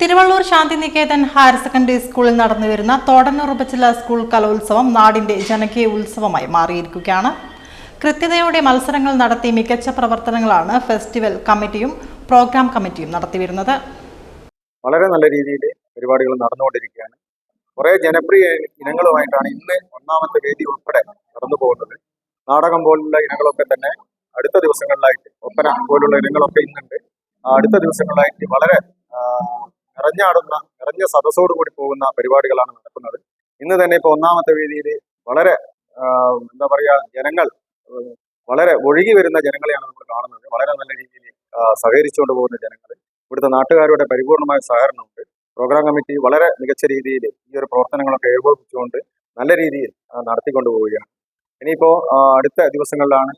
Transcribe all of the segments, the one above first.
Thiruvallur Shantiniketan higher secondary സ്കൂളിൽ നടന്നുവരുന്ന തോടന്നൂർ ഉപജില്ല സ്കൂൾ കലോത്സവം നാടിന്റെ ജനകീയ ഉത്സവമായി മാറിയിരിക്കുകയാണ്. കൃത്യതയോടെ മത്സരങ്ങൾ നടത്തി മികച്ച പ്രവർത്തനങ്ങളാണ് ഫെസ്റ്റിവൽ കമ്മിറ്റിയും പ്രോഗ്രാം കമ്മിറ്റിയും നടത്തിവരുന്നത്. വളരെ നല്ല രീതിയിൽ പരിപാടികൾ നടന്നുകൊണ്ടിരിക്കുകയാണ്. കുറേ ജനപ്രിയ ഇനങ്ങളുമായിട്ടാണ് ഇന്ന് ഒന്നാമത്തെ വേദി ഉൾപ്പെടെ നടന്നു പോകുന്നത്. നാടകം പോലുള്ള ഇനങ്ങളൊക്കെ തന്നെ അടുത്ത ദിവസങ്ങളിലായിട്ട് ഒപ്പന പോലുള്ള ഇനങ്ങളൊക്കെ ഇന്നുണ്ട്. അടുത്ത ദിവസങ്ങളിലായിട്ട് വളരെ നിറഞ്ഞാടുന്ന നിറഞ്ഞ സദസ്സോട് കൂടി പോകുന്ന പരിപാടികളാണ് നടക്കുന്നത്. ഇന്ന് തന്നെ ഇപ്പൊ ഒന്നാമത്തെ വേദിയിൽ വളരെ എന്താ പറയാ ജനങ്ങൾ വളരെ ഒഴുകി വരുന്ന ജനങ്ങളെയാണ് നമ്മൾ കാണുന്നത്. വളരെ നല്ല രീതിയിൽ സഹകരിച്ചുകൊണ്ട് പോകുന്ന ജനങ്ങൾ ഇവിടുത്തെ നാട്ടുകാരുടെ പരിപൂർണമായ സഹകരണമുണ്ട്. പ്രോഗ്രാം കമ്മിറ്റി വളരെ മികച്ച രീതിയിൽ ഈ ഒരു പ്രവർത്തനങ്ങളൊക്കെ ഏകോപിപ്പിച്ചുകൊണ്ട് നല്ല രീതിയിൽ നടത്തിക്കൊണ്ട് പോവുകയാണ്. ഇനിയിപ്പോ അടുത്ത ദിവസങ്ങളിലാണ്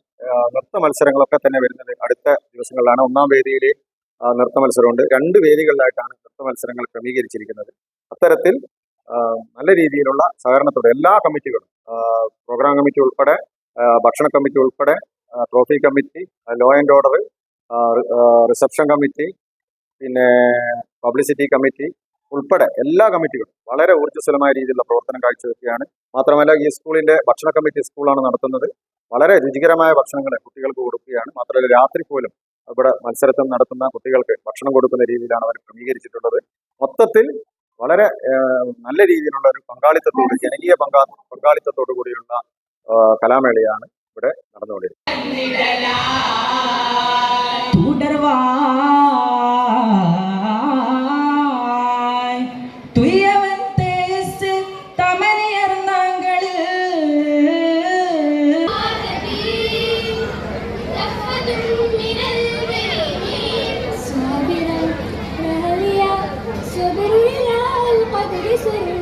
നൃത്ത മത്സരങ്ങളൊക്കെ തന്നെ വരുന്നത്. അടുത്ത ദിവസങ്ങളിലാണ് ഒന്നാം വേദിയിൽ നൃത്ത മത്സരമുണ്ട്. രണ്ട് വേദികളിലായിട്ടാണ് നൃത്ത മത്സരങ്ങൾ ക്രമീകരിച്ചിരിക്കുന്നത്. അത്തരത്തിൽ നല്ല രീതിയിലുള്ള സഹകരണത്തോടെ എല്ലാ കമ്മിറ്റികളും പ്രോഗ്രാം കമ്മിറ്റി ഉൾപ്പെടെ ഭക്ഷണ കമ്മിറ്റി ഉൾപ്പെടെ trophy committee law and order reception committee പിന്നെ പബ്ലിസിറ്റി കമ്മിറ്റി ഉൾപ്പെടെ എല്ലാ കമ്മിറ്റികളും വളരെ ഊർജസ്വലമായ രീതിയിലുള്ള പ്രവർത്തനം കാഴ്ചവെക്കുകയാണ്. മാത്രമല്ല ഈ സ്കൂളിന്റെ ഭക്ഷണ കമ്മിറ്റി സ്കൂളാണ് നടത്തുന്നത്. വളരെ രുചികരമായ ഭക്ഷണങ്ങൾ കുട്ടികൾക്ക് കൊടുക്കുകയാണ്. മാത്രമല്ല രാത്രി പോലും ഇവിടെ മത്സരത്തിൽ നടത്തുന്ന കുട്ടികൾക്ക് ഭക്ഷണം കൊടുക്കുന്ന രീതിയിലാണ് അവർ ക്രമീകരിച്ചിട്ടുള്ളത്. മൊത്തത്തിൽ വളരെ നല്ല രീതിയിലുള്ള ഒരു പങ്കാളിത്തത്തോട് ജനകീയ പങ്കാ പങ്കാളിത്തത്തോടു കൂടിയുള്ള കലാമേളയാണ് ഇവിടെ നടന്നുകൊണ്ടിരിക്കുന്നത്. listening.